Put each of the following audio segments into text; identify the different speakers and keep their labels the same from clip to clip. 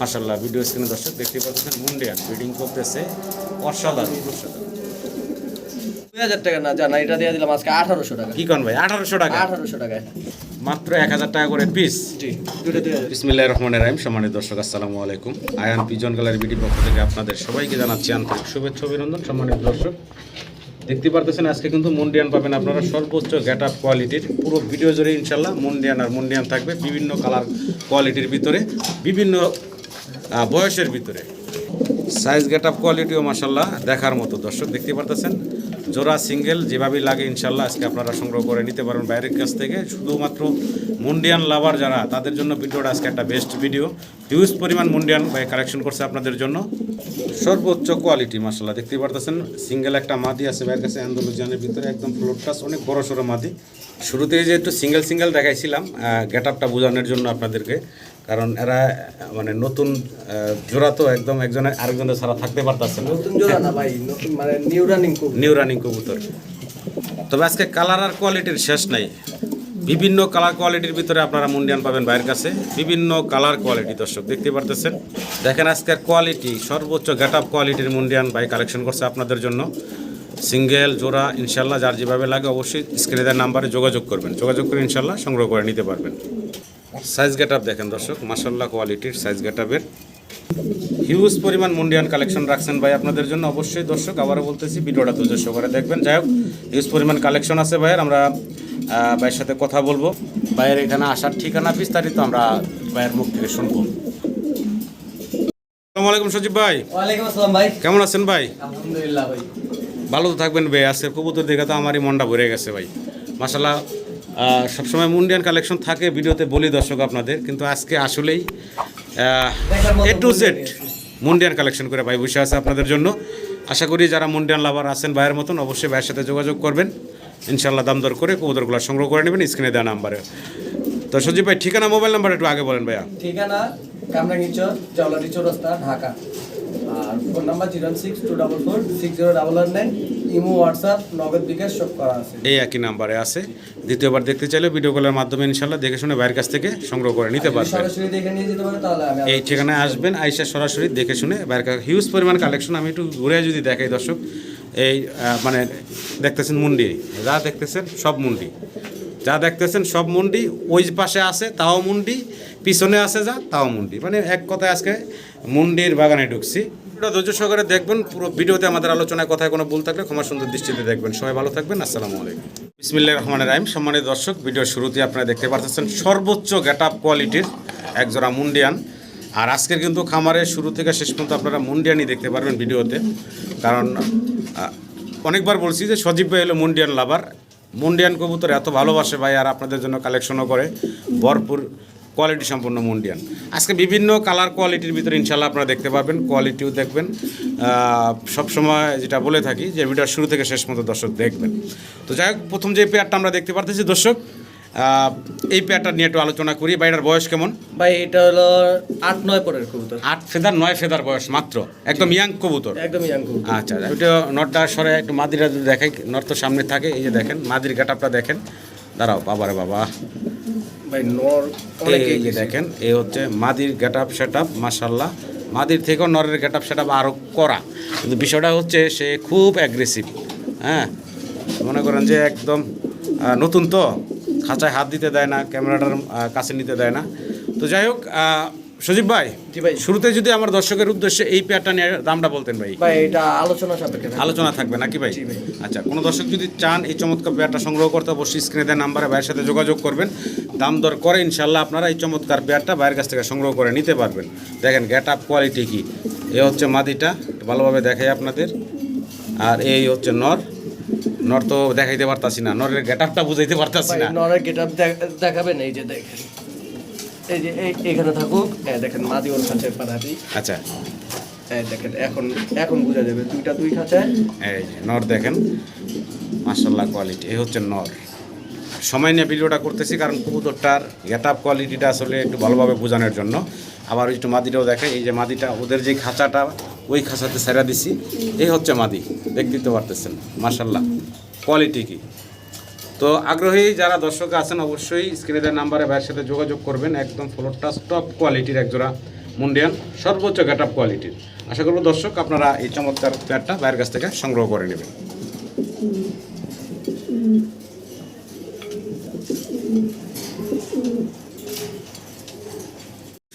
Speaker 1: মাসাল্লাহ ভিডিও স্ক্রিনে দর্শক দেখতে পাচ্ছেন মুন্ডিয়ান ব্রিডিং করতেছে অসাধারণ। অসাধারণ।
Speaker 2: দুই হাজার টাকা না জানা এটা দিয়ে দিলাম আজকে আঠারোশো টাকা।
Speaker 1: কি কন ভাই? আঠারোশো টাকা?
Speaker 2: আঠারোশো টাকায়।
Speaker 1: মাত্র এক হাজার টাকা করে পিস
Speaker 2: জি দুটো দুই হাজার
Speaker 1: বিসমিল্লাহ রহমান রাহিম সম্মানিত দর্শক আসসালামু আলাইকুম। আয়ান পিজন গ্যালারি বিডি পক্ষ থেকে আপনাদের সবাইকে জানাচ্ছি আন্তরিক শুভেচ্ছা অভিনন্দন সম্মানিত দর্শক। দেখতে পারতেছেন আজকে কিন্তু মুন্ডিয়ান পাবেন আপনারা সর্বোচ্চ গেট আপ কোয়ালিটির পুরো ভিডিও জুড়ে ইনশাল্লাহ মুন্ডিয়ান আর মুন্ডিয়ান থাকবে বিভিন্ন কালার কোয়ালিটির ভিতরে। বিভিন্ন বয়সের ভিতরে। সাইজ গেট আপ কোয়ালিটিও মাসাল্লাহ দেখার মতো। দর্শক দেখতে পারতেছেন, জোড়া সিঙ্গেল যেভাবেই লাগে ইনশাল্লাহ আজকে আপনারা সংগ্রহ করে নিতে পারেন বাইরের কাছ থেকে। শুধুমাত্র মুন্ডিয়ান লাভার যারা, তাদের জন্য ভিডিওটা আজকে একটা বেস্ট ভিডিও হিউজ পরিমাণ মুন্ডিয়ান ভাই কালেকশন করছে আপনাদের জন্য। সর্বোচ্চ কোয়ালিটি মাসাল্লাহ দেখতে পারতেছেন সিঙ্গেল একটা মাদি আছে ভাইয়ের কাছে, অ্যান্ডোলজিয়ানের ভিতরে একদম ফ্লোর টাস অনেক বড় সড়ো মাদি। শুরুতেই যে একটু সিঙ্গেল সিঙ্গেল দেখাইছিলাম গেট আপটা বোঝানোর জন্য আপনাদেরকে। কারণ এরা মানে নতুন জোড়া তো একদম একজনের আরেকজনের ছাড়া থাকতে পারতেছে না।
Speaker 2: নতুন জোড়া না ভাই নতুন মানে নিউ রানিং খুব
Speaker 1: নিউ রানিং কবুতর। তবে আজকে কালার আর কোয়ালিটির শেষ নাই। বিভিন্ন কালার কোয়ালিটির ভিতরে আপনারা মুন্ডিয়ান পাবেন বাইরের কাছে। বিভিন্ন কালার কোয়ালিটি দর্শক দেখতে পারতেছেন? দেখেন আজকের কোয়ালিটি সর্বোচ্চ গেট আপ কোয়ালিটির মুন্ডিয়ান বাই কালেকশন করছে আপনাদের জন্য। সিঙ্গেল জোড়া ইনশাল্লাহ যার যেভাবে লাগে অবশ্যই স্ক্রিনে নাম্বারে যোগাযোগ করবেন। যোগাযোগ করে ইনশাল্লাহ সংগ্রহ করে নিতে পারবেন। সাইজ গেট আপ দেখেন দর্শক মাসাল্লাহ কোয়ালিটির সাইজ গেট আপের হিউজ পরিমাণ মুন্ডিয়ান কালেকশন রাখছেন ভাই আপনাদের জন্য। অবশ্যই দর্শক আবারও বলতেছি ভিডিওটা ধৈর্য সহকারে দেখবেন। যাই হোক হিউজ পরিমাণ কালেকশন আছে ভাইয়ের আমরা ভাইয়ের সাথে কথা বলব। ভাইয়ের এখানে আসার ঠিকানা বিস্তারিত আমরা ভাইয়ের মুখ থেকে শুনব। আসসালামু আলাইকুম সজীব ভাই।
Speaker 2: ওয়ালাইকুম আসসালাম ভাই।
Speaker 1: কেমন আছেন ভাই?
Speaker 2: আলহামদুলিল্লাহ ভাই।
Speaker 1: ভালো তো থাকবেন ভাই আজকে কবুতর দেখে তো আমারই মনটা ভরে গেছে ভাই। মাসাল্লাহ সবসময় মুন্ডিয়ান কালেকশন থাকে, ভিডিওতে বলি দর্শক আপনাদের, কিন্তু আজকে আসলেই এ টু জেড
Speaker 2: মুন্ডিয়ান
Speaker 1: কালেকশন করে ভাই বসে আছে আপনাদের জন্য। আশা করি যারা মুন্ডিয়ান লাভার আছেন ভাইয়ের মতন, অবশ্যই ভাইয়ের সাথে যোগাযোগ করবেন। ইনশাল্লাহ দাম দর করে কবুতরগুলো সংগ্রহ করে নেবেন স্ক্রিনে দেওয়া নাম্বারে তো সজীব ভাই, ঠিকানা মোবাইল নাম্বার একটু আগে বলেন ভাইয়া।
Speaker 2: ঠিকানা ঢাকা। আর phone number zero six two double four six zero double nine imo WhatsApp Nagad bKash সব করা আছে।
Speaker 1: এই একই নাম্বারে আছে। দ্বিতীয়বার দেখতে চাইলে ভিডিও কলের মাধ্যমে ইনশাল্লাহ দেখে শুনে ভাইয়ের কাছ থেকে সংগ্রহ করে নিতে পারবেন
Speaker 2: সরাসরি দেখে নিয়ে যেতে পারে তাহলে আমি
Speaker 1: এই ঠিকানায় আসবেন আইসা সরাসরি দেখে শুনে বাইরের কাছে হিউজ পরিমাণ কালেকশন আমি একটু ঘুরে যদি দেখাই দর্শক এই মানে দেখতেছেন মুন্ডি যা দেখতেছেন সব মুন্ডি। যা দেখতেছেন সব মুন্ডি ওই পাশে আছে তাও মুন্ডি পিছনে আছে যা তাও মুন্ডি। মানে এক কথায় আজকে মুন্ডির বাগানে ঢুকছি। পুরো ধৈর্য সহকারে দেখবেন, পুরো ভিডিওতে আমাদের আলোচনায় কথায় কোনো ভুল থাকলে ক্ষমা সুন্দর দৃষ্টিতে দেখবেন। সবাই ভালো থাকবেন, আসসালামু আলাইকুম। বিসমিল্লাহ রহমান রাহিম। সম্মানিত দর্শক, ভিডিওর শুরুতে আপনারা দেখতে পাচ্ছেন সর্বোচ্চ গেট আপ কোয়ালিটির একজোড়া মুন্ডিয়ান। আর আজকের কিন্তু খামারের শুরু থেকে শেষ পর্যন্ত আপনারা মুন্ডিয়ানই দেখতে পারবেন ভিডিওতে। কারণ অনেকবার বলছি যে সজীব ভাই হলো মুন্ডিয়ান লাভার। মুন্ডিয়ান কবুতর এত ভালোবাসে ভাই, আর আপনাদের জন্য কালেকশনও করে। ভরপুর কোয়ালিটি সম্পন্ন মুন্ডিয়ান। আজকে বিভিন্ন কালার কোয়ালিটির ভিতরে ইনশাল্লাহ আপনারা দেখতে পারবেন কোয়ালিটিও দেখবেন। সবসময় যেটা বলে থাকি যে ভিডিওর শুরু থেকে শেষ মতো দর্শক দেখবেন। তো যাই হোক প্রথম যে পেয়ারটা আমরা দেখতে পারতেছি দর্শক এই পেয়ারটা নিয়ে একটু আলোচনা করি। বাইরের বয়স কেমন?
Speaker 2: ভাই এটা হলো আট নয় পরের কবুতর।
Speaker 1: আট ফেদার নয় ফেদার বয়স মাত্র? একদম ইয়াং কবুতর?
Speaker 2: একদম ইয়াং কবুতর।
Speaker 1: আচ্ছা ওইটা নটটা সরে একটু মাদিরা যদি দেখাই নট তো সামনে থাকে এই যে দেখেন মাদির গেটআপটা দেখেন। দাঁড়াও বাবারে বাবা। এই যে দেখেন এ হচ্ছে মাদির গেট আপ সেট আপ মাসাল্লাহ মাদির থেকেও নরের গেট আপ সেট আপ আরও করা। কিন্তু বিষয়টা হচ্ছে সে খুব অ্যাগ্রেসিভ হ্যাঁ? মনে করেন যে একদম নতুন তো খাঁচায় হাত দিতে দেয় না ক্যামেরাটার কাছে নিতে দেয় না। তো যাই হোক সজীব ভাই
Speaker 2: জি ভাই।
Speaker 1: শুরুতে যদি আমার দর্শকের উদ্দেশ্যে এই পেয়ারটা নিয়ে দামটা বলতেন ভাই।
Speaker 2: ভাই এটা আলোচনা সাপেক্ষে থাকবে।
Speaker 1: আলোচনা থাকবে নাকি ভাই। আচ্ছা কোনো দর্শক যদি চান এই চমৎকার পেয়ারটা সংগ্রহ করতে অবশ্যই স্ক্রিনে দেওয়া নাম্বারে ভাইয়ের সাথে যোগাযোগ করবেন। দাম দর করে ইনশাল্লাহ আপনারা এই চমৎকার পেয়ারটা ভাইয়ের কাছ থেকে সংগ্রহ করে নিতে পারবেন। দেখেন গেট আপ কোয়ালিটি কি? এ হচ্ছে মাদিটা ভালোভাবে দেখাই আপনাদের। আর এই হচ্ছে নর। নর তো দেখাইতে পারতাছি না। নরের গেট আপটা বুঝাইতে পারতাছি না।
Speaker 2: নরের গেট আপ দেখাবেন এই যে দেখেন। এই যে এই- এখানে থাকুক। দেখেন মাদি ওর খাঁচায় পাড়াবি
Speaker 1: আচ্ছা
Speaker 2: দেখেন এখন এখন বোঝা যাবে দুইটা দুই খাঁচায়।
Speaker 1: এই যে নর দেখেন। মাসাল্লাহ কোয়ালিটি এই হচ্ছে নর। সময় নিয়ে ভিডিওটা করতেছি কারণ কবুতরটার গেট আপ কোয়ালিটিটা আসলে একটু ভালোভাবে বোঝানোর জন্য। আবার একটু মাদিটাও দেখে এই যে মাদিটা ওদের যে খাঁচাটা ওই খাঁচাতে সেরা দিছি। এই হচ্ছে মাদি দেখতে তো পারতেছেন। মাসাল্লাহ কোয়ালিটি কি? তো আগ্রহী যারা দর্শক আছেন, অবশ্যই স্ক্রিনে দেওয়ার নাম্বারে ভাইয়ের সাথে যোগাযোগ করবেন। একদম ফ্লোরটা টপ কোয়ালিটির একজোড়া মুন্ডিয়ান, সর্বোচ্চ গেট আপ কোয়ালিটির আশা করব দর্শক, আপনারা এই চমৎকার প্যাডটা ভাইয়ের কাছ থেকে সংগ্রহ করে নেবেন।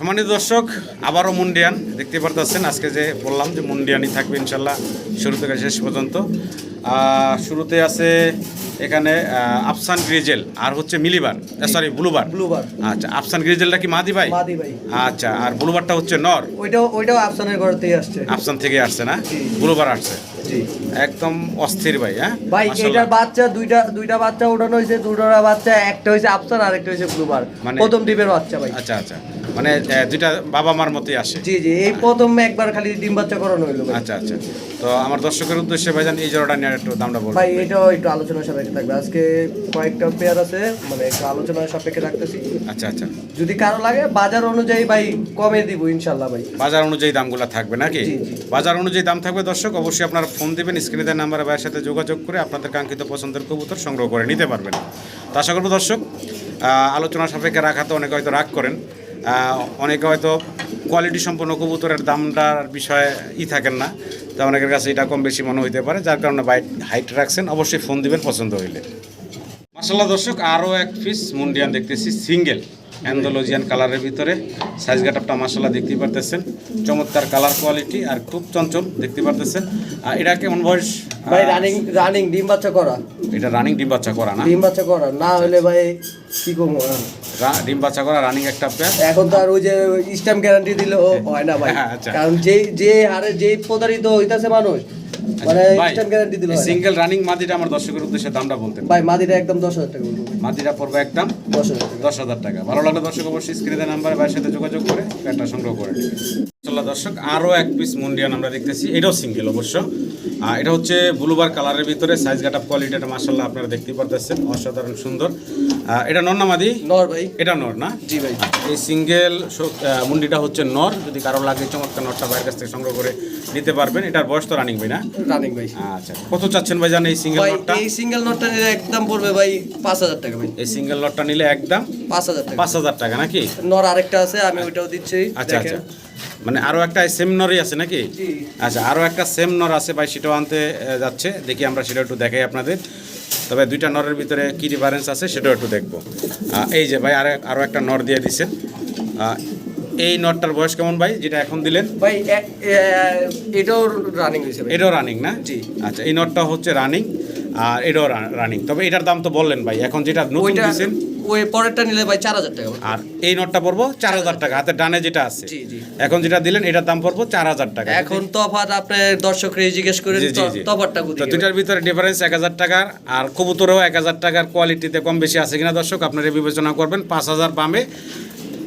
Speaker 1: সম্মানিত দর্শক আবারও মুন্ডিয়ান দেখতে পারতেছেন আজকে যে বললাম যে মুন্ডিয়ানই থাকবে ইনশাল্লাহ শুরু থেকে শেষ পর্যন্ত। শুরুতে আছে এখানে আফসান গ্রিজেল আর হচ্ছে মিলিবার সরি ব্লুবার।
Speaker 2: ব্লুবার।
Speaker 1: আচ্ছা আফসান গ্রিজেলটা কি মাদি ভাই?
Speaker 2: মাদি ভাই।
Speaker 1: আচ্ছা আর ব্লুবারটা হচ্ছে নর।
Speaker 2: ওইটাও ওইটাও আফসানের ঘর থেকে আসছে।
Speaker 1: আফসান থেকে আসছে না? ব্লুবার আসছে। একদম অস্থির ভাই হ্যাঁ?
Speaker 2: ভাই। এটার বাচ্চা দুইটা দুইটা বাচ্চা ওঠানো হয়েছে দুটোর বাচ্চা একটা হয়েছে আফসান আর একটা হয়েছে ব্লুবার।
Speaker 1: মানে-
Speaker 2: প্রথম ডিমের বাচ্চা ভাই।
Speaker 1: আচ্ছা আচ্ছা। মানে দুইটা বাবা মার মতোই আসে।
Speaker 2: জি জি এই প্রথম একবার খালি ডিম বাচ্চা করানো হইল।
Speaker 1: আচ্ছা আচ্ছা। তো আমার দর্শকের উদ্দেশ্যে ভাইজান এই জোড়াটা নিয়ে একটু দামটা বলুন
Speaker 2: ভাই এটাও একটু আলোচনা সাপেক্ষে থাকবে। আজকে কয়েকটা পেয়ার আছে মানে একটু আলোচনা সাপেক্ষে রাখতেছি।
Speaker 1: আচ্ছা আচ্ছা।
Speaker 2: যদি কারও লাগে বাজার অনুযায়ী ভাই কমে দিব ইনশাল্লাহ ভাই।
Speaker 1: বাজার অনুযায়ী দামগুলো থাকবে নাকি। বাজার অনুযায়ী দাম থাকবে দর্শক অবশ্যই আপনারা ফোন দেবেন স্ক্রিনে দেওয়া নাম্বারে ভাইয়ের সাথে যোগাযোগ করে আপনাদের কাঙ্ক্ষিত পছন্দের কবুতর সংগ্রহ করে নিতে পারবেন। তো আশা করব দর্শক আলোচনা সাপেক্ষে রাখাতে অনেকে হয়তো রাগ করেন। অনেকে হয়তো কোয়ালিটি সম্পন্ন কবুতরের দামটার বিষয়ে ই থাকেন না, তো অনেকের কাছে এটা কম বেশি মনে হইতে পারে, যার কারণে বাইট হাইট রাখছেন, অবশ্যই ফোন দিবেন, পছন্দ হইলে। মাসাল্লাহ দর্শক, আরও এক পিস মুন্ডিয়ান দেখতেছি সিঙ্গেল অ্যান্ডোলজিয়ান কালারের ভিতরে। সাইজ গাটাপটা মাসাল্লাহ দেখতে পারতেছেন। চমৎকার কালার কোয়ালিটি আর খুব চঞ্চল দেখতে পারতেছেন। আর এটা কেমন বয়স?
Speaker 2: ভাই রানিং রানিং ডিম বাচ্চা করা।
Speaker 1: এটা রানিং ডিম বাচ্চা করা না?
Speaker 2: ডিম বাচ্চা করা না হলে ভাই কি করব আর?
Speaker 1: ডিম বাচ্চা করা রানিং একটা
Speaker 2: এখন তো আর ওই যে স্ট্যাম্প গ্যারান্টি দিলেও হয়। না ভাই।
Speaker 1: আচ্ছা।
Speaker 2: কারণ যে যে হারে যে প্রতারিত হইতাছে মানুষ মানে স্ট্যাম্প গ্যারান্টি দিল
Speaker 1: সিঙ্গেল রানিং মাদিটা আমার দর্শকের উদ্দেশ্যে দামটা বলতেন
Speaker 2: ভাই মাদিটা একদম দশ হাজার টাকা বলব।
Speaker 1: পড়বে একদম
Speaker 2: দশ হাজার টাকা।
Speaker 1: দশ হাজার টাকা। ভালো লাগলে দর্শক অবশ্যই স্ক্রিনের নাম্বারে ভাইয়ের সাথে যোগাযোগ করে সংগ্রহ করে নেবেন মাশাআল্লাহ দর্শক আরও এক পিস মুন্ডিয়ান আমরা দেখতেছি। এটাও সিঙ্গেল অবশ্য। এটা হচ্ছে ব্লুবার কালারের ভিতরে সাইজ গাট আপ কোয়ালিটি এটা মাসাল্লাহ আপনারা দেখতেই পারতেছেন। অসাধারণ সুন্দর। এটা নর না মাদি?
Speaker 2: নর ভাই।
Speaker 1: এটা নর না?
Speaker 2: জি ভাই।
Speaker 1: এই সিঙ্গেল মুন্ডিটা হচ্ছে নর। যদি কারও লাগে চমৎকার নরটা বাইরের কাছ থেকে সংগ্রহ করে নিতে পারবেন। এটার বয়স তো রানিং ভাই না?
Speaker 2: রানিং ভাই।
Speaker 1: আচ্ছা কত চাচ্ছেন ভাই জানেন এই সিঙ্গেল নটটা
Speaker 2: এই সিঙ্গেল নটটা নিলে একদম পড়বে ভাই পাঁচ হাজার টাকা ভাই।
Speaker 1: এই সিঙ্গেল নটটা নিলে একদম
Speaker 2: পাঁচ হাজার টাকা।
Speaker 1: পাঁচ হাজার টাকা নাকি?
Speaker 2: নর আরেকটা আছে আমি ওইটাও দিচ্ছি
Speaker 1: আচ্ছা আচ্ছা। মানে আরও একটা সেম নরই আছে নাকি। আচ্ছা আরও একটা সেম নর আছে ভাই সেটাও আনতে যাচ্ছে। দেখি আমরা সেটা একটু দেখাই আপনাদের। তবে দুইটা নরের ভিতরে কি ডিফারেন্স আছে সেটাও একটু দেখব। এই যে ভাই আর আরও একটা নর দিয়ে দিচ্ছেন এই নটটার বয়স কেমন ভাই যেটা এখন দিলেন?
Speaker 2: ভাই এটাও রানিং হয়েছে
Speaker 1: এটাও রানিং না?
Speaker 2: জি।
Speaker 1: আচ্ছা এই নটটা হচ্ছে রানিং আর এটাও রানিং তবে এটার দাম তো বললেন ভাই এখন যেটা নতুন দিয়েছেন
Speaker 2: ওই পরেরটা নিলে ভাই চার হাজার টাকা।
Speaker 1: আর এই নটটা পড়ব চার হাজার টাকা। হাতের ডানে যেটা আছে। এখন যেটা দিলেন এটার দাম পড়ব চার হাজার টাকা।
Speaker 2: এখন তফাৎ আপনার দর্শকরা জিজ্ঞেস। তফাৎটা
Speaker 1: তো ভিতরে ডিফারেন্স এক হাজার টাকার আর কবুতরেও এক হাজার টাকার কোয়ালিটিতে কম বেশি আছে কিনা দর্শক আপনারা বিবেচনা করবেন। পাঁচ হাজার বামে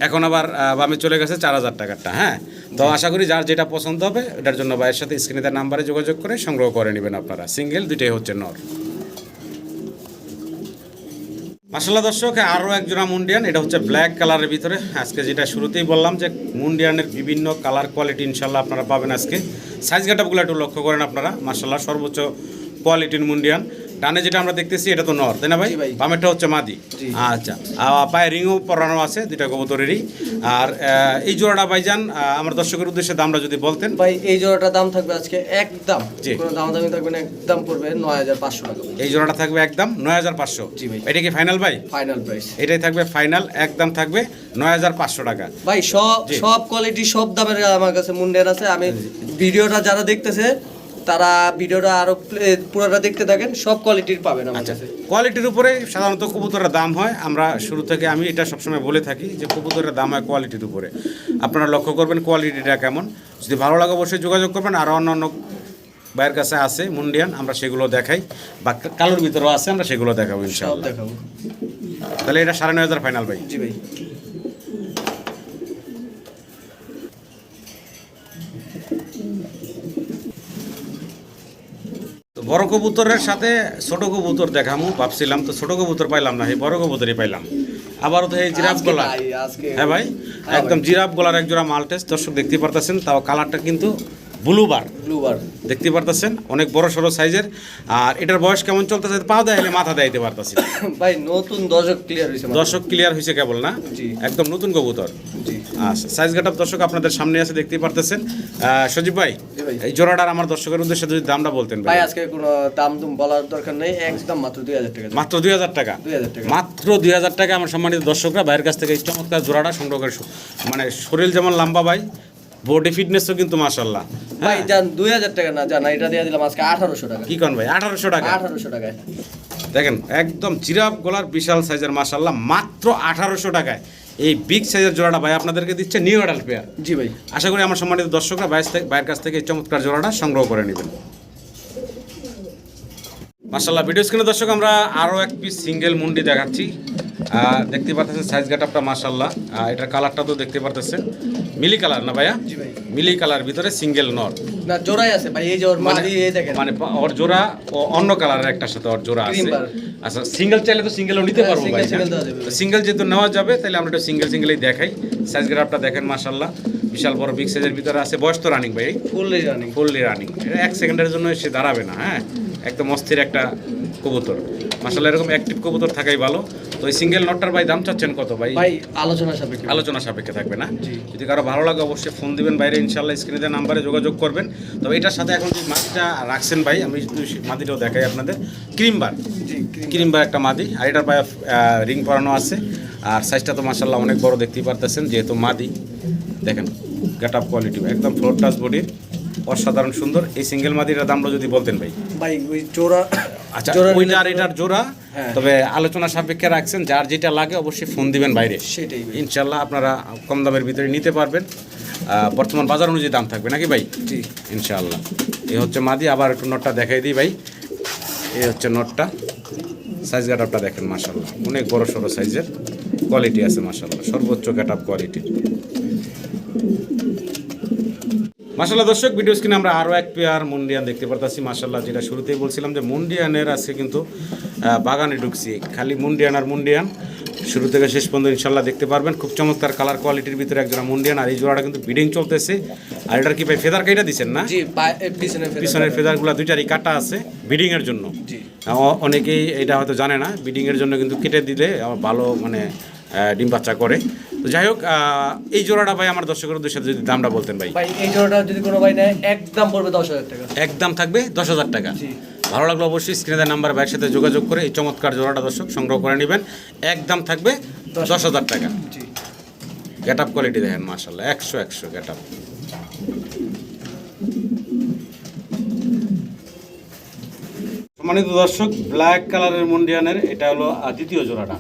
Speaker 1: এখন আবার বামে চলে গেছে চার হাজার টাকারটা হ্যাঁ? তো আশা করি যার যেটা পছন্দ হবে এটার জন্য ভাইয়ের সাথে স্ক্রিনে তার নাম্বারে যোগাযোগ করে সংগ্রহ করে নেবেন আপনারা। সিঙ্গেল দুইটাই হচ্ছে নর। মাসাল্লাহ দর্শক আরও এক জোড়া মুন্ডিয়ান এটা হচ্ছে ব্ল্যাক কালারের ভিতরে। আজকে যেটা শুরুতেই বললাম যে মুন্ডিয়ানের বিভিন্ন কালার কোয়ালিটি ইনশাল্লাহ আপনারা পাবেন আজকে। সাইজ গাটাপগুলো একটু লক্ষ্য করেন আপনারা মাসাল্লাহ সর্বোচ্চ কোয়ালিটির মুন্ডিয়ান। ডানে যেটা আমরা দেখতেছি এটা তো নর তাই না ভাই? বামেরটা হচ্ছে মাদি। আচ্ছা আর পায়ে রিংও পরানো আছে দুইটা কবুতরেরই। আর এই জোড়াটা ভাইজান আমার দর্শকের উদ্দেশ্যে দামটা যদি বলতেন।
Speaker 2: ভাই এই জোড়াটার দাম থাকবে আজকে একদম। কোনো দাম দামি থাকবে না একদম পড়বে নয় হাজার পাঁচশো টাকা
Speaker 1: এই জোড়াটা থাকবে একদম নয় হাজার পাঁচশো।
Speaker 2: জি ভাই।
Speaker 1: এটা কি ফাইনাল ভাই?
Speaker 2: ফাইনাল প্রাইস
Speaker 1: এটাই থাকবে ফাইনাল একদম থাকবে নয় হাজার পাঁচশো টাকা।
Speaker 2: ভাই সব সব কোয়ালিটি সব দামের আমার কাছে মুন্ডের আছে। আমি ভিডিওটা যারা দেখতেছে তারা ভিডিওটা আরও প্লে- পুরোটা দেখতে থাকেন সব কোয়ালিটির পাবেন
Speaker 1: আচ্ছা কোয়ালিটির উপরে সাধারণত কবুতরের দাম হয়। আমরা শুরু থেকে আমি এটা সবসময় বলে থাকি যে কবুতরের দাম হয় কোয়ালিটির উপরে। আপনারা লক্ষ্য করবেন কোয়ালিটিটা কেমন। যদি ভালো লাগে অবশ্যই যোগাযোগ করবেন। আর অন্যান্য ভাইয়ের কাছে আছে মুন্ডিয়ান আমরা সেগুলো দেখাই। বা কালোর ভিতরেও আছে আমরা সেগুলো দেখাবো ইনশাআল্লাহ।
Speaker 2: দেখাবো।
Speaker 1: তাহলে এটা সাড়ে নয় হাজার ফাইনাল ভাই।
Speaker 2: জি ভাই।
Speaker 1: বড় কবুতরের সাথে ছোট কবুতর দেখামু ভাবছিলাম তো ছোট কবুতর পাইলাম না এই বড় কবুতরই পাইলাম। আবারও তো এই জিরাফ
Speaker 2: আজকে
Speaker 1: গলা হ্যাঁ ভাই
Speaker 2: হ্যাঁ
Speaker 1: একদম জিরাফ গলার একজোড়া মালটেস দর্শক দেখতে পারতেছেন তাও কালারটা কিন্তু ব্লুবার
Speaker 2: ব্লুবার
Speaker 1: দেখতে পারতেছেন? অনেক বড় সড়ো সাইজের। আর এটার বয়স কেমন চলতেছে? পা দেয়ালে মাথা দেখাইতে পারতেছি।
Speaker 2: ভাই নতুন দর্শক ক্লিয়ার হয়েছে
Speaker 1: দর্শক ক্লিয়ার হয়েছে কেবল না?
Speaker 2: জি।
Speaker 1: একদম নতুন কবুতর।
Speaker 2: জি।
Speaker 1: আচ্ছা সাইজ গাটাপ দর্শক আপনাদের সামনে আছে দেখতেই পারতেছেন। সজীব ভাই। এই জোড়াটার আমার দর্শকের উদ্দেশ্যে যদি দামটা বলতেন
Speaker 2: ভাই। আজকে কোনো দাম দুম বলার দরকার নেই একদম মাত্র দুই হাজার টাকা।
Speaker 1: মাত্র দুই হাজার টাকা?
Speaker 2: দুই হাজার টাকা।
Speaker 1: মাত্র দুই হাজার টাকা আমার সম্মানিত দর্শকরা ভাইয়ের কাছ থেকে এই চমৎকার জোড়াটা সংগ্রহ করে মানে শরীর যেমন লম্বা ভাই বডি ফিটনেসও কিন্তু মাসাল্লাহ
Speaker 2: ভাই যান দুই হাজার টাকা না জান এটা দিয়ে দিলাম আজকে আঠারোশো টাকা।
Speaker 1: কি কন ভাই আঠারোশো টাকা?
Speaker 2: আঠারোশো টাকায়।
Speaker 1: দেখেন একদম জিরাফ গলার বিশাল সাইজের মাসাল্লাহ মাত্র আঠারোশো টাকায়। এই বিগ সাইজের জোড়াটা ভাই আপনাদেরকে দিচ্ছে নিউ অ্যাডাল্ট পেয়ার
Speaker 2: জি ভাই।
Speaker 1: আশা করি আমার সম্মানিত দর্শকরা বাইরে থেকে বাইরের কাছ থেকে এই চমৎকার জোড়াটা সংগ্রহ করে নেবেন। মাসাল্লাহ ভিডিও স্ক্রিনে দর্শক আমরা আরও এক পিস সিঙ্গেল মুন্ডি দেখাচ্ছি। দেখতে পারতেছেন সাইজ গেটআপটা মাসাল্লাহ এটার কালারটা তো দেখতে পারতেছেন। মিলি কালার না ভাইয়া? মিলি কালার ভিতরে সিঙ্গেল নর
Speaker 2: না জোড়াই আছে ভাই এই যে ওর মাদি এই দেখেন।
Speaker 1: মানে ওর জোড়া অন্য কালারের একটার সাথে ওর জোড়া আছে। আচ্ছা সিঙ্গেল চাইলে তো সিঙ্গেলও নিতে
Speaker 2: হ্যাঁ,
Speaker 1: পারব ভাই
Speaker 2: single দেওয়া যাবে।
Speaker 1: সিঙ্গেল যেহেতু নেওয়া যাবে তাহলে আমরা একটু সিঙ্গেল সিঙ্গেলই দেখাই। সাইজ গ্রাফটা দেখেন মাশাল্লাহ বিশাল বড় বিগ সাইজের ভিতরে আছে। বয়স তো রানিং ভাই
Speaker 2: ফুললি রানিং
Speaker 1: ফুললি রানিং এটা এক সেকেন্ডের জন্য সে দাঁড়াবে না হ্যাঁ? একদম অস্থির একটা কবুতর। মাশাল্লাহ এরকম অ্যাক্টিভ কবুতর থাকাই ভালো। তো এই সিঙ্গেল নটটার ভাই দাম চাচ্ছেন কত ভাই?
Speaker 2: ভাই আলোচনা সাপেক্ষে।
Speaker 1: আলোচনা সাপেক্ষে থাকবে না? যদি কারও ভালো লাগে অবশ্যই ফোন দিবেন বাইরে ইনশাল্লাহ স্ক্রিনে দেওয়া নাম্বারে যোগাযোগ করবেন। তবে এটার সাথে এখন যে মাটিটা রাখছেন ভাই আমি মাটিটাও দেখাই আপনাদের। ক্রিমবার ক্রিমবার একটা মাদি। আর এটার পায়ে রিং পরানো আছে। আর সাইজটা তো মাসাল্লাহ অনেক বড় দেখতেই পারতেছেন যেহেতু মাদি। দেখেন গেট আপ কোয়ালিটি একদম ফ্লোর টাচ বডির অসাধারণ সুন্দর। এই সিঙ্গেল মাদিটার দামটা যদি বলতেন ভাই।
Speaker 2: ভাই ওই জোড়া
Speaker 1: আচ্ছা ওইটা আর এটার জোড়া
Speaker 2: হ্যাঁ।
Speaker 1: তবে আলোচনা সাপেক্ষে রাখছেন যার যেটা লাগে অবশ্যই ফোন দিবেন বাইরে।
Speaker 2: সেটাই
Speaker 1: ইনশাল্লাহ আপনারা কম দামের ভিতরে নিতে পারবেন। বর্তমান বাজার অনুযায়ী দাম থাকবে নাকি ভাই?
Speaker 2: জি।
Speaker 1: ইনশাল্লাহ। এই হচ্ছে মাদি আবার একটু নোটটা দেখাই দিই ভাই। এই হচ্ছে নোটটা। সাইজ গেটআপটা দেখেন মাশাল্লাহ অনেক বড় সড়ো সাইজের কোয়ালিটি আছে মাশাল্লাহ সর্বোচ্চ গেটআপ কোয়ালিটির। মাশাল্লাহ দর্শক ভিডিও স্ক্রিনে আমরা আরও এক পেয়ার মুন্ডিয়ান দেখতে পারতাছি। মাশাল্লাহ যেটা শুরুতেই বলছিলাম যে মুন্ডিয়ানের আছে কিন্তু বাগানে ঢুকছি। খালি মুন্ডিয়ান আর মুন্ডিয়ান। শুরু থেকে শেষ পর্যন্ত ইনশাল্লাহ দেখতে পারবেন। খুব চমৎকার কালার কোয়ালিটির ভিতরে একজোড়া মুন্ডিয়ান আর এই জোড়াটা কিন্তু বিডিং চলতেছে। আর এটার কি ভাই ফেদার কাইটা দিচ্ছেন না? পিছনের ফেদারগুলো দুইটারই কাটা আছে বিডিং এর জন্য। অনেকেই এটা হয়তো জানে না। বিডিং এর জন্য কিন্তু কেটে দিলে ভালো মানে ডিম বাচ্চা করে। তো যাই হোক এই জোড়াটা ভাই আমার দর্শকের উদ্দেশ্যে যদি দামটা বলতেন ভাই।
Speaker 2: ভাই এই জোড়াটা যদি কোনো ভাই নেয় একদম পড়বে দশ হাজার টাকা।
Speaker 1: একদম থাকবে দশ হাজার টাকা। ভালো লাগল অবশ্যই স্ক্রিনের নাম্বার ভাইয়ের সাথে যোগাযোগ করে এই চমৎকার জোড়াটা দর্শক সংগ্রহ করে নেবেন। একদম থাকবে
Speaker 2: দশ
Speaker 1: হাজার টাকা। গেট আপ কোয়ালিটি দেখেন মাশাল্লাহ একশো একশো গেট আপ সম্মানিত দর্শক ব্ল্যাক কালারের মন্ডিয়ানের এটা হলো দ্বিতীয় জোড়াটা।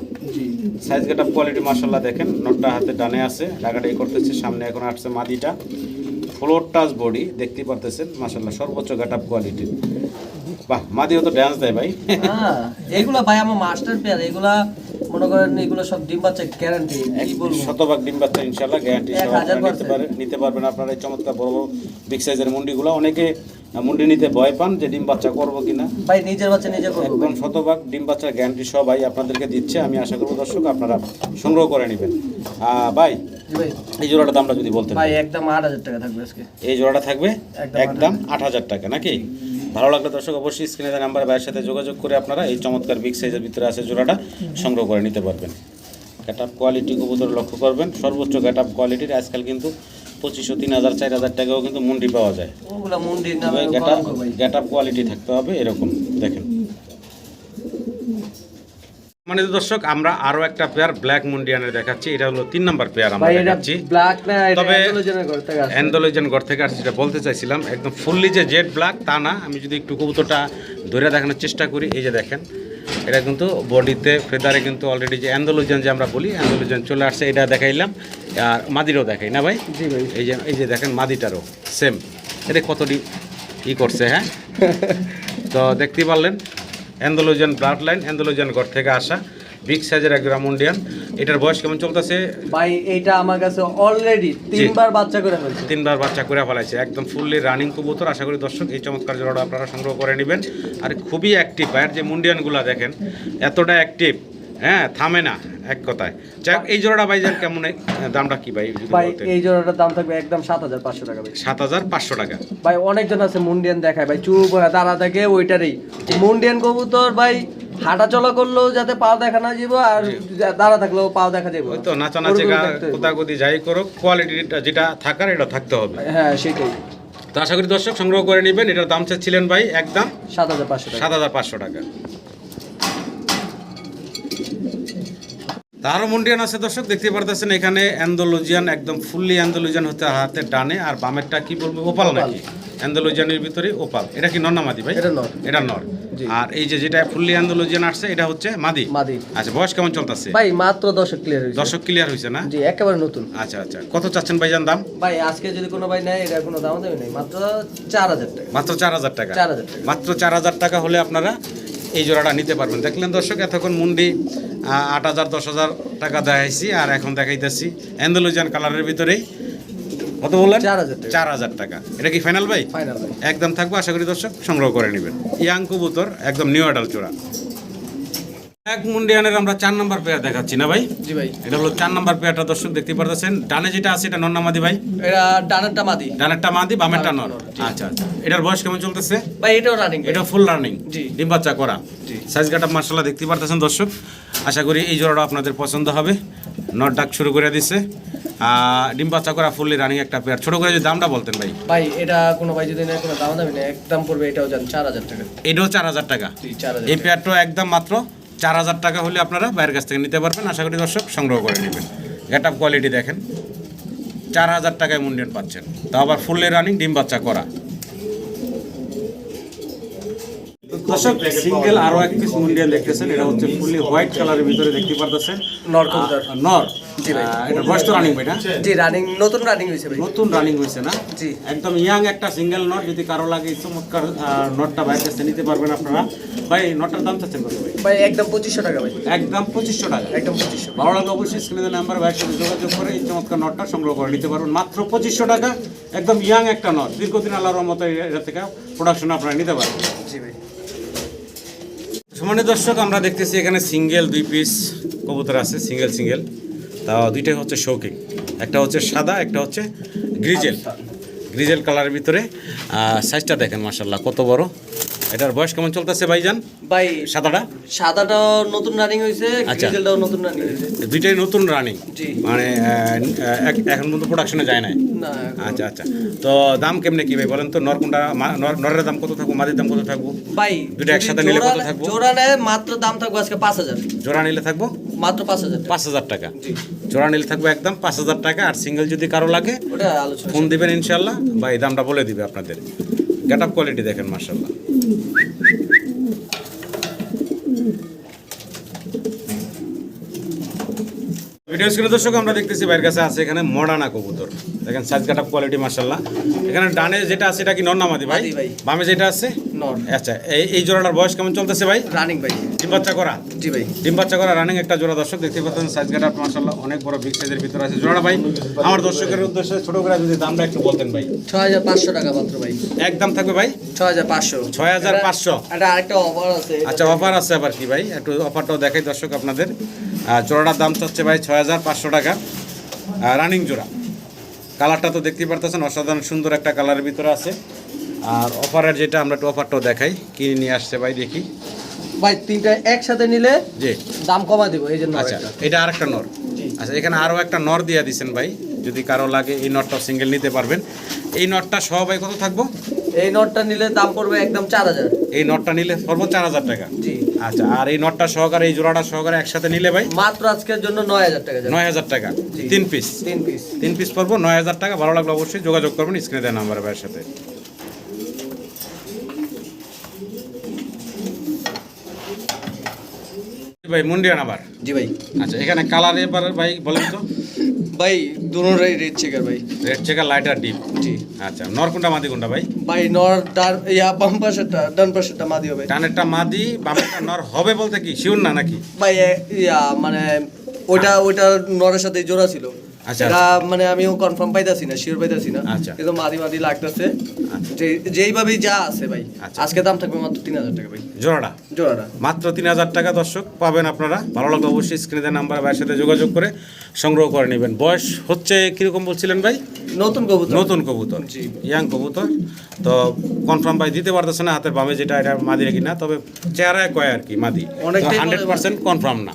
Speaker 1: সাইজ গেট কোয়ালিটি মার্শাল্লাহ দেখেন। নটটা হাতে ডানে আছে। ডাকাটাই করতেছে, সামনে এখন আসছে মাদিটা। ফ্লোর টাচ বডি দেখতে পারতেছেন মার্শাল্লাহ সর্বোচ্চ গেট আপ কোয়ালিটির বাহ, মাদিও তো ড্যান্স দেয় ভাই।
Speaker 2: এগুলো এগুলা ভাই আমার মাস্টার প্লেয়ার এগুলা মনে করেন এগুলো সব ডিম বাচ্চা গ্যারান্টি কি বলব?
Speaker 1: শতভাগ ডিম বাচ্চা ইনশাল্লাহ গ্যারান্টি নিতে পারেন নিতে পারবেন আপনারা এই চমৎকার বড় বড় বিগ সাইজের মুন্ডিগুলো। অনেকে মুন্ডি নিতে ভয় পান যে ডিম বাচ্চা করব কিনা।
Speaker 2: ভাই নিজের বাচ্চা নিজে করব
Speaker 1: একদম শতভাগ ডিম বাচ্চার গ্যারান্টি সবাই আপনাদেরকে দিচ্ছে আমি আশা করব দর্শক আপনারা সংগ্রহ করে নেবেন। আহ, ভাই এই জোড়াটার দামটা যদি বলতেন।
Speaker 2: ভাই একদম আট হাজার টাকা থাকবে আজকে।
Speaker 1: এই জোড়াটা থাকবে
Speaker 2: একদম
Speaker 1: আট হাজার। টাকা নাকি? ভালো লাগলে দর্শক অবশ্যই স্ক্রিনে নাম্বার ভাইয়ের সাথে যোগাযোগ করে আপনারা এই চমৎকার বিগ সাইজের ভিতরে আছে জোড়াটা সংগ্রহ করে নিতে পারবেন। ক্যাট আপ কোয়ালিটি কবুতর লক্ষ্য করবেন। সর্বোচ্চ গ্যাট আপ কোয়ালিটির আজকাল কিন্তু পঁচিশশো তিন হাজার চার হাজার টাকাও কিন্তু মুন্ডি পাওয়া যায়।
Speaker 2: ক্যাট মুন্ডির
Speaker 1: আপ গ্যাট আপ কোয়ালিটি থাকতে হবে এরকম দেখেন। মানে দর্শক আমরা আরও একটা পেয়ার ব্ল্যাক মুন্ডিয়ানের দেখাচ্ছি। এটা হলো তিন নম্বর পেয়ার আমরা দেখাচ্ছি।
Speaker 2: ব্ল্যাক না
Speaker 1: তবে- অ্যান্ডোলজেন ঘর থেকে আসছে। যেটা বলতে চাইছিলাম। একদম ফুললি যে জেড ব্ল্যাক তা না। আমি যদি একটু কবুতরটা ধরে দেখানোর চেষ্টা করি এই যে দেখেন এটা কিন্তু বডিতে ফেদারে কিন্তু অলরেডি যে অ্যান্ডোলজেন যে আমরা বলি অ্যান্ডোলজেন চলে আসছে এটা দেখাইলাম। আর মাদিরও দেখাই না ভাই?
Speaker 2: জি ভাই।
Speaker 1: এই যে এই যে দেখেন মাদিটারও সেম এটা কতটি ই করছে হ্যাঁ? তো দেখতে পারলেন অ্যান্ডোলজেন ব্লাড লাইন অ্যান্ডোলজেন ঘর থেকে আসা বিগ সাইজের এক গ্রামুন্ডিয়ান এটার বয়স কেমন চলতেছে?
Speaker 2: ভাই এটা আমার কাছে অলরেডি তিনবার বাচ্চা করে ফেলছে।
Speaker 1: তিনবার বাচ্চা করে ফেলাইছে। একদম ফুললি রানিং কবুতর। আশা করি দর্শক এই চমৎকার জোড়াটা আপনারা সংগ্রহ করে নেবেন। আর খুবই অ্যাক্টিভ ভাইয়ের যে মুন্ডিয়ানগুলো দেখেন এতটা অ্যাক্টিভ হ্যাঁ থামে না এক কথায়। যাই হোক, এই জোড়াটা ভাই যান কেমন দামটা কি ভাই?
Speaker 2: ভাই এই জোড়াটার দাম থাকবে একদম সাত হাজার পাঁচশো টাকা ভাই।
Speaker 1: সাত হাজার পাঁচশো টাকা।
Speaker 2: ভাই অনেকজন আছে মুন্ডিয়ান দেখায় ভাই চুপ হয়ে দাঁড়া থাকে ওইটারই। মুন্ডিয়ান কবুতর ভাই হাঁটা চলা করলেও যাতে পাও দেখা না যাব আর দাঁড়া থাকলেও পাও দেখা যাবে
Speaker 1: ওই তো নাচানাচি। কোথাগুদি যাই করো কোয়ালিটিটা যেটা থাকার এটা থাকতে হবে।
Speaker 2: হ্যাঁ সেটাই।
Speaker 1: তো আশা করি দর্শক সংগ্রহ করে নেবেন এটার দাম চাচ্ছিলেন ভাই একদম
Speaker 2: সাত হাজার পাঁচশো টাকা।
Speaker 1: সাত হাজার পাঁচশো টাকা। তারও মুন্ডিয়ান আছে দর্শক দেখতে পারতেছেন এখানে অ্যান্ডোলজিয়ান একদম ফুললি অ্যান্ডোলজিয়ান হচ্ছে হাতে ডানে আর বামেরটা কি বলব ওপাল নাকি? অ্যান্ডোলজিয়ানের ভিতরে ওপাল। এটা কি নন্নামাদি ভাই?
Speaker 2: এটা নর।
Speaker 1: এটা নর। আর এই যে যেটা ফুললি অ্যান্ডোলজিয়ান আসছে এটা হচ্ছে মাদি?
Speaker 2: মাদি।
Speaker 1: আচ্ছা বয়স কেমন চলতেছে?
Speaker 2: ভাই মাত্র দশক ক্লিয়ার হয়েছে।
Speaker 1: দর্শক ক্লিয়ার হয়েছে না?
Speaker 2: জি একেবারে নতুন।
Speaker 1: আচ্ছা আচ্ছা। কত চাচ্ছেন ভাইজান দাম?
Speaker 2: ভাই আজকে যদি কোনো ভাই নেয় এটা কোনো দাম দেবে নাই। মাত্র চার হাজার টাকা।
Speaker 1: মাত্র চার হাজার টাকা।
Speaker 2: চার হাজার টাকা।
Speaker 1: মাত্র চার হাজার টাকা হলে আপনারা এই জোড়াটা নিতে পারবেন। দেখলেন দর্শক এতক্ষণ মুন্ডি আট হাজার দশ হাজার টাকা দেখাইছি আর এখন দেখাইতেছি অ্যান্ডোলোজিয়ান কালারের ভিতরেই। কত বললেন?
Speaker 2: চার হাজার টাকা।
Speaker 1: চার হাজার টাকা। এটা কি ফাইনাল ভাই? একদম থাকব আশা করি দর্শক সংগ্রহ করে নেবেন। ইয়াং কবুতর একদম নিউ অ্যাডাল চোড়া এক মুন্ডিয়ানের আমরা চার নাম্বার পেয়ার দেখাচ্ছি না ভাই?
Speaker 2: জি ভাই।
Speaker 1: এটা হলো চার নাম্বার পেয়ারটা দর্শক দেখতে পারতেছেন। ডানে যেটা আছে এটা নন্নামাদি ভাই?
Speaker 2: এটা ডানারটা মাদি।
Speaker 1: ডানেরটা মাদি বামেরটা নর। আচ্ছা আচ্ছা। এটার বয়স কেমন চলতেছে?
Speaker 2: ভাই এটাও রানিং
Speaker 1: এটা ফুল রানিং
Speaker 2: জি।
Speaker 1: ডিম বাচ্চা করা।
Speaker 2: জি।
Speaker 1: সাইজ কাটা মার্শাল্লাহ দেখতে পারতেছেন দর্শক। আশা করি এই জোড়াটা আপনাদের পছন্দ হবে। নট ডাক শুরু করে দিছে। ডিম বাচ্চা করা ফুললি রানিং একটা পেয়ার ছোট করে যদি দামটা বলতেন ভাই।
Speaker 2: ভাই এটা কোনো ভাই যদি নেয় কোনো দাম দামি নেই একদম পড়বে এটাও জান চার হাজার টাকা।
Speaker 1: এটাও চার হাজার টাকা। এই পেয়ারটাও একদম মাত্র চার হাজার টাকা হলে আপনারা বাইরের কাছ থেকে নিতে পারবেন। আশা করি দর্শক সংগ্রহ করে নেবেন। গেট আপ কোয়ালিটি দেখেন। চার হাজার টাকায় মুন্ডিয়ান পাচ্ছেন। তা আবার ফুললে রানিং ডিম বাচ্চা করা। দর্শক সিঙ্গেল আরও এক পিস মুন্ডিয়ান দেখতেছেন। এটা হচ্ছে ফুললি হোয়াইট কালারের ভিতরে দেখতে পারতেছেন।
Speaker 2: নর
Speaker 1: নর।
Speaker 2: জি ভাই।
Speaker 1: এটা বয়স তো রানিং ভাই না
Speaker 2: জি রানিং নতুন রানিং হয়েছে ভাই।
Speaker 1: নতুন রানিং হয়েছে না?
Speaker 2: জি।
Speaker 1: একদম ইয়াং একটা সিঙ্গেল নট যদি কারও লাগে চমৎকার নটটা কাছে নিতে পারবেন আপনারা। ভাই নটটার দাম চাচ্ছেন কত ভাই?
Speaker 2: ভাই একদম পঁচিশশো টাকা ভাই।
Speaker 1: একদম পঁচিশশো টাকা।
Speaker 2: একদম পঁচিশশো
Speaker 1: ভালো লাগলে অবশ্যই স্ক্রিনে নাম্বার ভাইয়ের সাথে যোগাযোগ করে এই চমৎকার নটটা সংগ্রহ করে নিতে পারবেন। মাত্র পঁচিশশো টাকা একদম ইয়াং একটা নট দীর্ঘদিন আল্লাহর মতো এটা থেকে প্রোডাকশন আপনারা নিতে পারবেন।
Speaker 2: জি ভাই।
Speaker 1: সমানে দর্শক আমরা দেখতেছি এখানে সিঙ্গেল দুই পিস কবুতর আছে সিঙ্গেল সিঙ্গেল তা দুইটাই হচ্ছে শৌকিং একটা হচ্ছে সাদা একটা হচ্ছে গ্রিজেল। গ্রিজেল কালারের ভিতরে সাইজটা দেখেন মাসাল্লাহ কত বড়? এটার বয়স কেমন চলতেছে ভাইজান?
Speaker 2: ভাই
Speaker 1: সাদাটা?
Speaker 2: সাদাটাও নতুন রানিং হয়েছে
Speaker 1: আচ্ছা।
Speaker 2: গ্রিজেলটাও নতুন রানিং হয়েছে।
Speaker 1: দুইটাই নতুন রানিং মানে এখন পর্যন্ত প্রোডাকশনে যায় নাই?
Speaker 2: না
Speaker 1: আচ্ছা আচ্ছা। তো দাম কেমনে কি ভাই বলেন তো? নর কোনটা মা- নর- নরের দাম কত থাকব? মাদির দাম কত থাকব?
Speaker 2: ভাই
Speaker 1: দুটো
Speaker 2: যদি
Speaker 1: একসাথে নিলে কত থাকব?
Speaker 2: জোড়া নেয় মাত্র দাম থাকবে আজকে পাঁচ হাজার।
Speaker 1: জোড়া নিলে থাকব?
Speaker 2: মাত্র পাঁচ হাজার। টাকা
Speaker 1: পাঁচ হাজার টাকা।
Speaker 2: জি।
Speaker 1: জোড়া নিলে থাকব একদম পাঁচ হাজার টাকা। আর সিঙ্গেল যদি কারও লাগে
Speaker 2: ওটা আলোচনা
Speaker 1: ফোন দিবেন ইনশাল্লাহ বা এই দামটা বলে দিবে আপনাদের। গেট আপ কোয়ালিটি দেখেন মার্শাল্লাহ ভিডিও স্ক্রিনে দর্শক আমরা দেখতেছি বাইরের কাছে আছে এখানে মডানা কবুতর। দেখেন সাইজ কাট আপ কোয়ালিটি মার্শাল্লাহ এখানে ডানে যেটা আছে এটা কি নর্নামাদি ভাই?
Speaker 2: ভাই।
Speaker 1: বামে যেটা আছে?
Speaker 2: নর।
Speaker 1: আচ্ছা এই এই জোড়াটার বয়স কেমন চলতেছে ভাই?
Speaker 2: রানিং ভাই।
Speaker 1: ডিম বাচ্চা করা?
Speaker 2: জি ভাই।
Speaker 1: ডিম বাচ্চা করা রানিং একটা জোড়া দর্শক দেখতে পাচ্ছেন সাইজ কাটা মার্শাল্লাহ অনেক বড় বিগ সাইজের ভিতরে আছে। জোড়া ভাই আমার দর্শকের উদ্দেশ্যে ছোট করে যদি দামটা একটু বলতেন ভাই।
Speaker 2: ছয় হাজার পাঁচশো টাকা মাত্র ভাই।
Speaker 1: একদম থাকবে ভাই? 6,500
Speaker 2: এটা আরেকটা অফার আছে।
Speaker 1: আচ্ছা অফার আছে আবার কি ভাই? একটু অফারটাও দেখাই দর্শক আপনাদের। আর জোড়াটার দাম চাচ্ছে ভাই ছয় হাজার পাঁচশো টাকা। রানিং জোড়া। কালারটা তো দেখতেই পারতেছেন অসাধারণ সুন্দর একটা কালারের ভিতরে আছে। আর অফারের যেটা আমরা একটু অফারটাও দেখাই কিনে নিয়ে আসছে ভাই দেখি।
Speaker 2: ভাই তিনটা একসাথে নিলে
Speaker 1: যে
Speaker 2: দাম কমা দিব এই জন্য
Speaker 1: আচ্ছা এটা আর নর। আচ্ছা এখানে আরও একটা নর দিয়ে ভাই যদি কারও লাগে এই নটটা সিঙ্গেল নিতে পারবেন। এই নটটা সহ ভাই কত থাকব?
Speaker 2: এই নোটটা নিলে দাম পড়বে একদম চার হাজার।
Speaker 1: এই নটটা নিলে সর্বোচ্চ চার হাজার টাকা?
Speaker 2: জি।
Speaker 1: আচ্ছা আর এই নটটা সহকারে এই জোড়াটা সহকারে একসাথে নিলে ভাই?
Speaker 2: মাত্র আজকের জন্য নয় হাজার টাকা
Speaker 1: নয় হাজার টাকা। তিন পিস
Speaker 2: তিন পিস
Speaker 1: তিন পিস পড়ব নয় হাজার টাকা। ভালো লাগলে অবশ্যই যোগাযোগ করবেন স্ক্রিনে দেওয়া নাম্বার ভাইয়ের সাথে। ভাই মুন্ডিয়ান আবার?
Speaker 2: জি ভাই।
Speaker 1: আচ্ছা এখানে কালার এবার ভাই বলেন তো।
Speaker 2: ভাই দুটোটাই রেড চেকার ভাই।
Speaker 1: রেড চেকার লাইট আর ডিপ
Speaker 2: জি।
Speaker 1: আচ্ছা নর কোনটা মাদি কোনটা ভাই?
Speaker 2: ভাই নর ডান ইয়া বাম পাশেরটা ডান পাশেরটা মাদি হবে
Speaker 1: ডানেরটা মাদি বামেরটা নর হবে বলতে কি? শিউন না নাকি?
Speaker 2: ভাই ইয়া মানে ওইটা ওইটা নরের সাথে জোড়া ছিল।
Speaker 1: আচ্ছা,
Speaker 2: এটা মানে আমিও কনফার্ম পাইতাছি না শিওর পাইতাছি না।
Speaker 1: আচ্ছা।
Speaker 2: কিন্তু মাদি মাদি লাগতেছে।
Speaker 1: আচ্ছা।
Speaker 2: যেইভাবেই যা আছে ভাই
Speaker 1: আচ্ছা।
Speaker 2: আজকে দাম থাকবে মাত্র তিন হাজার টাকা ভাই।
Speaker 1: জোড়াটা?
Speaker 2: জোড়াটা।
Speaker 1: মাত্র তিন হাজার টাকা দর্শক পাবেন আপনারা। ভালো লাগলে অবশ্যই স্ক্রিনে নাম্বার ভাইয়ের সাথে যোগাযোগ করে সংগ্রহ করে নেবেন। বয়স হচ্ছে কীরকম বলছিলেন ভাই?
Speaker 2: নতুন কবুতর।
Speaker 1: নতুন কবুতর।
Speaker 2: জি।
Speaker 1: ইয়াং কবুতর। তো কনফার্ম ভাই দিতে পারতেছে না হাতের বামে যেটা এটা মাদি নাকি না তবে চেহারায় কয় আর কি মাদি?
Speaker 2: অনেকটাই
Speaker 1: হান্ড্রেড পার্সেন্ট কনফার্ম না।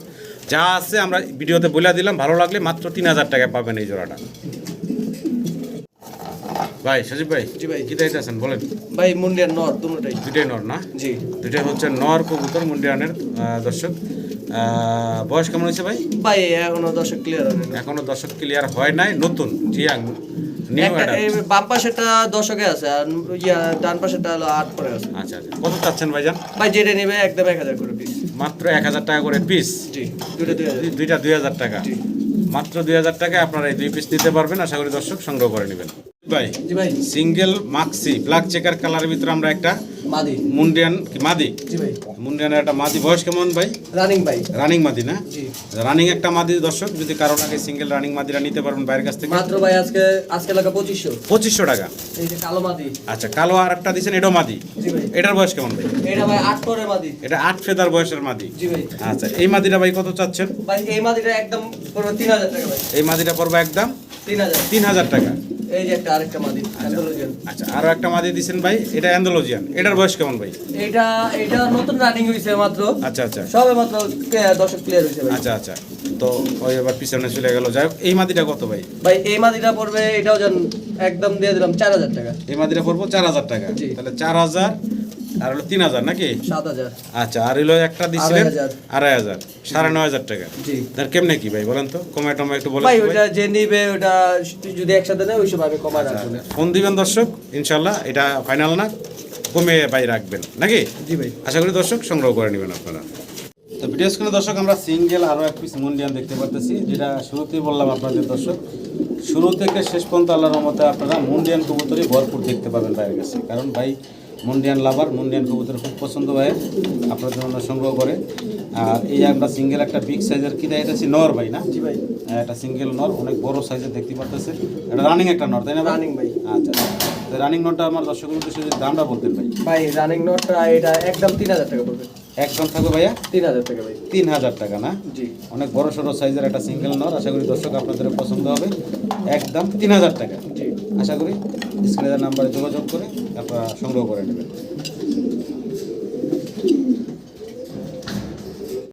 Speaker 1: যা আছে আমরা ভিডিওতে বলে দিলাম ভালো লাগলে মাত্র তিন হাজার টাকায় পাবেন এই জোড়াটা। ভাই সজীব ভাই
Speaker 2: জি ভাই।
Speaker 1: কি চাইতেছেন বলেন।
Speaker 2: ভাই মুন্ডিয়ার নর দুটোটাই
Speaker 1: দুটাই নর না?
Speaker 2: জি।
Speaker 1: দুটাই হচ্ছে নর কবুতর মুন্ডিয়ানের দর্শক। বয়স কেমন হয়েছে ভাই?
Speaker 2: ভাই এখনও দর্শক ক্লিয়ার হয় না
Speaker 1: এখনও দর্শক ক্লিয়ার হয় নাই নতুন জিয়াং নিউ
Speaker 2: বাম পাশেটা দশকে আছে আর ইয়া ডান পাশেটা হলো আট করে আছে।
Speaker 1: আচ্ছা আচ্ছা। কত চাচ্ছেন ভাইজান?
Speaker 2: ভাই যেটা নেবে একদম এক হাজার করে পিস
Speaker 1: মাত্র এক হাজার টাকা করে পিস দুইটা দুই হাজার। টাকা। মাত্র দুই হাজার টাকায় আপনারা এই দুই পিস দিতে পারবেন। আশা করি দর্শক সংগ্রহ করে নেবেন। ভাই।
Speaker 2: ভাই
Speaker 1: সিঙ্গেল মাক্সি ব্ল্যাক চেকার কালারের ভিতরে আমরা একটা
Speaker 2: মাদি।
Speaker 1: মুন্ডিয়ান কি মাদি?
Speaker 2: জি ভাই।
Speaker 1: মুন্ডিয়ানের একটা মাদি। বয়স কেমন ভাই?
Speaker 2: রানিং ভাই।
Speaker 1: রানিং মাদি না?
Speaker 2: জি।
Speaker 1: রানিং একটা মাদি দর্শক যদি কারও লাগে সিঙ্গেল রানিং মাদিরা নিতে পারবেন বাইরের কাছ থেকে।
Speaker 2: মাত্র ভাই আজকে আজকে লাগা পঁচিশশো।
Speaker 1: পঁচিশশো টাকা।
Speaker 2: এই যে কালো মাদি।
Speaker 1: আচ্ছা কালো আর একটা দিচ্ছেন এটাও মাদি?
Speaker 2: জি ভাই।
Speaker 1: এটার বয়স কেমন ভাই?
Speaker 2: এটা ভাই মাদি।
Speaker 1: এটা ফেদার বয়সের মাদি।
Speaker 2: জি ভাই।
Speaker 1: আচ্ছা এই মাদিটা ভাই কত চাচ্ছেন?
Speaker 2: ভাই এই মাদিটা একদম পড়বে তিন হাজার টাকা ভাই।
Speaker 1: এই মাদিটা পড়বে একদম
Speaker 2: তিন হাজার।
Speaker 1: তিন হাজার টাকা।
Speaker 2: এই যে একটা আরেকটা মাদি অ্যান্ডালুজিয়ান।
Speaker 1: আচ্ছা আরও একটা মাদি দিছেন ভাই এটা অ্যান্ডোলজিয়ান। এটার বয়স কেমন ভাই?
Speaker 2: এটা এটা নতুন রানিং হইছে মাত্র।
Speaker 1: আচ্ছা আচ্ছা।
Speaker 2: সবে মাত্র দশক ক্লিয়ার হয়েছে ভাই।
Speaker 1: আচ্ছা আচ্ছা। তো ওই এবার পিছনে চলে গেল। যাই এই মাদিটা কত ভাই?
Speaker 2: ভাই এই মাদিটা পড়বে এটাও জান একদম দিয়ে দিলাম চার হাজার টাকা।
Speaker 1: এই মাদিটা পড়ব চার হাজার টাকা। তাহলে চার হাজার আর হলো তিন হাজার নাকি?
Speaker 2: সাত হাজার।
Speaker 1: আচ্ছা আর হলো একটা দিছিলেন
Speaker 2: আড়াই হাজার।
Speaker 1: সাড়ে নয় হাজার টাকা। তার কেমনে কি ভাই বলেন তো? কমে টমে একটু বলেন
Speaker 2: ভাই ওটা যে নিবে ওটা যদি একসাথে নেয় ওই সময় আমি কমায় রাখব।
Speaker 1: ফোন দিবেন দর্শক ইনশাল্লাহ এটা ফাইনাল না কমে ভাই রাখবেন নাকি?
Speaker 2: জি ভাই।
Speaker 1: আশা করি দর্শক সংগ্রহ করে নেবেন আপনারা। তো ভিডিও স্ক্রিনে দর্শক আমরা সিঙ্গেল আরও এক পিস মুন্ডিয়ান দেখতে পারতেছি যেটা শুরুতেই বললাম আপনাদের দর্শক। শুরু থেকে শেষ পর্যন্ত আল্লাহর মতে আপনারা মুন্ডিয়ান কবুতরই ভরপুর দেখতে পাবেন ভাইয়ের কাছে। কারণ ভাই মুন্ডিয়ান লাভার মুন্ডিয়ান কবুতর খুব পছন্দ হয় আপনার জন্য সংগ্রহ করে। আর এই আমরা সিঙ্গেল একটা বিগ সাইজের কিনা এটা হচ্ছে নর ভাই না?
Speaker 2: জি ভাই।
Speaker 1: এটা একটা সিঙ্গেল নর অনেক বড় সাইজের দেখতে পারতেছে এটা রানিং একটা নর তাই না
Speaker 2: রানিং ভাই।
Speaker 1: আচ্ছা রানিং নরটা আমার দর্শকের উদ্দেশ্যে দামটা বলতেন ভাই।
Speaker 2: ভাই রানিং নোটটা এটা একদম তিন হাজার টাকা পড়বে।
Speaker 1: একদম থাকবে ভাইয়া?
Speaker 2: তিন হাজার টাকা ভাই।
Speaker 1: তিন হাজার টাকা না?
Speaker 2: জি।
Speaker 1: অনেক বড় সড়ো সাইজের একটা সিঙ্গেল নর আশা করি দর্শক আপনাদের পছন্দ হবে। একদম তিন হাজার টাকা।
Speaker 2: জি।
Speaker 1: আশা করি স্ক্রিনের নাম্বারে যোগাযোগ করে আপনারা সংগ্রহ করে নেবেন।